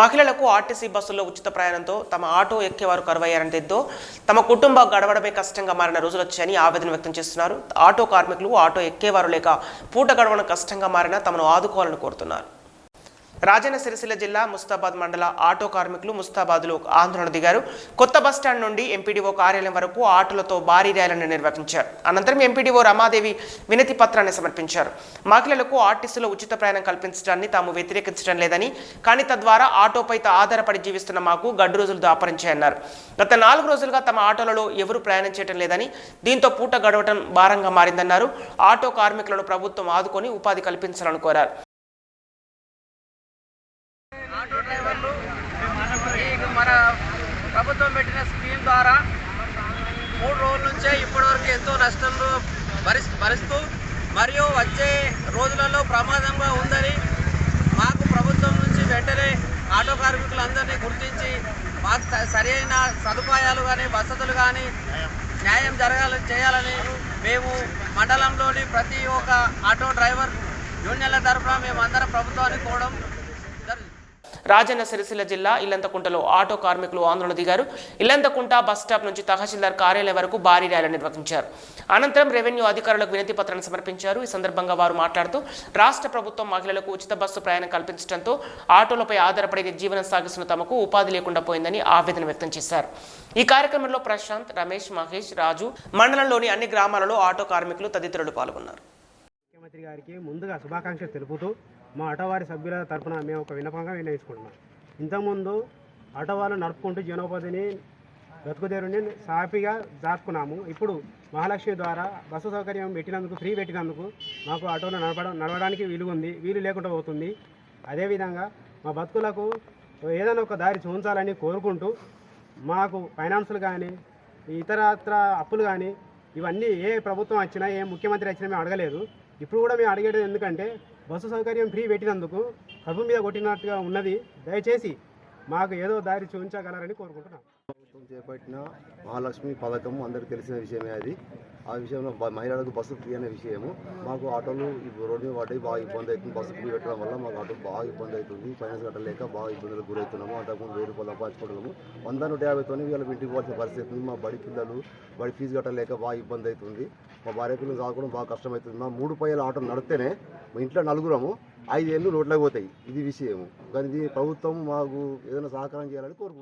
మహిళలకు ఆర్టీసీ బస్సుల్లో ఉచిత ప్రయాణంతో తమ ఆటో ఎక్కేవారు కరువయ్యారని దీంతో తమ కుటుంబ గడవడమే కష్టంగా మారిన రోజులు వచ్చాయని ఆవేదన వ్యక్తం చేస్తున్నారు. ఆటో కార్మికులు ఆటో ఎక్కేవారు లేక పూట గడవడం కష్టంగా మారినా తమను ఆదుకోవాలని కోరుతున్నారు. రాజన్న సిరిసిల్ల జిల్లా ముస్తాబాద్ మండల ఆటో కార్మికులు ముస్తాబాద్లో ఆందోళన దిగారు. కొత్త బస్టాండ్ నుండి ఎంపీడీఓ కార్యాలయం వరకు ఆటోలతో భారీ ర్యాలీని నిర్వహించారు. అనంతరం ఎంపీడీఓ రమాదేవి వినతి పత్రాన్ని సమర్పించారు. మహిళలకు ఆర్టీసీలో ఉచిత ప్రయాణం కల్పించడాన్ని తాము వ్యతిరేకించడం లేదని కానీ తద్వారా ఆటోపై ఆధారపడి జీవిస్తున్న మాకు గడ్డు రోజులు దాపరించాయన్నారు. గత నాలుగు రోజులుగా తమ ఆటోలలో ఎవరు ప్రయాణం చేయడం లేదని దీంతో పూట గడవటం భారంగా మారిందన్నారు. ఆటో కార్మికులను ప్రభుత్వం ఆదుకొని ఉపాధి కల్పించాలని కోరారు. ఆటో డ్రైవర్లు ఈ మన ప్రభుత్వం పెట్టిన స్కీమ్ ద్వారా మూడు రోజుల నుంచే ఇప్పటివరకు ఎంతో నష్టంలో భరి భరిస్తూ మరియు వచ్చే రోజులలో ప్రమాదంగా ఉందని మాకు ప్రభుత్వం నుంచి వెంటనే ఆటో కార్మికులందరినీ గుర్తించి మాకు స- సరైన సదుపాయాలు కానీ వసతులు కానీ న్యాయం జరగాలని చేయాలని మేము మండలంలోని ప్రతి ఒక్క ఆటో డ్రైవర్ యూనియన్ల తరఫున మేమందరం ప్రభుత్వానికి కోవడం రాజన్న సిరిసిల్ల జిల్లా ఇల్లంతకుంటలో ఆటో కార్మికులు ఆందోళన దిగారు. ఇల్లంతకుంట బస్ స్టాప్ నుంచి తహసీల్దార్ కార్యాలయం వరకు భారీ ర్యాలీ నిర్వహించారు. అనంతరం రెవెన్యూ అధికారులకు వినతి పత్రాన్ని సమర్పించారు. ఈ సందర్భంగా వారు మాట్లాడుతూ రాష్ట్ర ప్రభుత్వం మహిళలకు ఉచిత బస్సు ప్రయాణం కల్పించడంతో ఆటోలపై ఆధారపడి జీవనం సాగిస్తున్న తమకు ఉపాధి లేకుండా పోయిందని ఆవేదన వ్యక్తం చేశారు. ఈ కార్యక్రమంలో ప్రశాంత్ రమేష్ మహేష్ రాజు మండలంలోని అన్ని గ్రామాలలో ఆటో కార్మికులు తదితరులు పాల్గొన్నారు. ముఖ్యమంత్రి గారికి ముందుగా శుభాకాంక్షలు తెలుపుతూ మా ఆటోవారి సభ్యుల తరపున మేము ఒక విన్నపంగా విన్నవించుకుంటున్నాం. ఇంతకుముందు ఆటో వాళ్ళు నడుపుకుంటూ జీవనోపాధిని బ్రతుకుదేరుని సాఫీగా దాచుకున్నాము ఇప్పుడు మహాలక్ష్మి ద్వారా బస్సు సౌకర్యం పెట్టినందుకు ఫ్రీ పెట్టినందుకు మాకు ఆటోలో నడపడం నడవడానికి వీలు ఉంది వీలు లేకుండా పోతుంది. అదేవిధంగా మా బతుకులకు ఏదైనా ఒక దారి చూపించాలని కోరుకుంటూ మాకు ఫైనాన్సులు కానీ ఇతరత్ర అప్పులు కానీ ఇవన్నీ ఏ ప్రభుత్వం వచ్చినా ఏ ముఖ్యమంత్రి వచ్చినా మేము అడగలేదు. ఇప్పుడు కూడా మేము అడిగేది ఎందుకంటే బస్సు సౌకర్యం ఫ్రీ పెట్టినందుకు కడుపు మీద కొట్టినట్టుగా ఉన్నది. దయచేసి మాకు ఏదో దారి చూపించగలరని కోరుకుంటున్నాను ప్రభుత్వం చేపట్టిన మహాలక్ష్మి పథకం అందరికీ తెలిసిన విషయమే అది. ఆ విషయంలో మహిళలకు బస్సు ఫ్రీ అనే విషయము. మాకు ఆటోలు రోడ్డు మీద పడ్డాయి బాగా ఇబ్బంది అవుతుంది. బస్సు ఫ్రీ పెట్టడం వల్ల మాకు ఆటో బాగా ఇబ్బంది అవుతుంది. ఫైనాన్స్ కట్టలేక బాగా ఇబ్బందులకు గురవుతున్నాము. అంతకుముందు వెయ్యి రూపాయలు సంపాదించుకుంటున్నాము వంద నూట యాభైతోనే వీళ్ళ ఇంటికి పోవాల్సిన పరిస్థితి ఉంది. మా బడి పిల్లలు బడి ఫీజు కట్టలేక బాగా ఇబ్బంది అవుతుంది. మా భార్య పిల్లలు చదువుకోవడం బాగా కష్టమవుతుంది మా మూడు పైల ఆటో నడితేనే మా ఇంట్లో నలుగురము ఐదేళ్ళు రోడ్లకు పోతాయి. ఇది విషయము. కానీ ఇది ప్రభుత్వం మాకు ఏదైనా సహకారం చేయాలని కోరుకుంటున్నాం.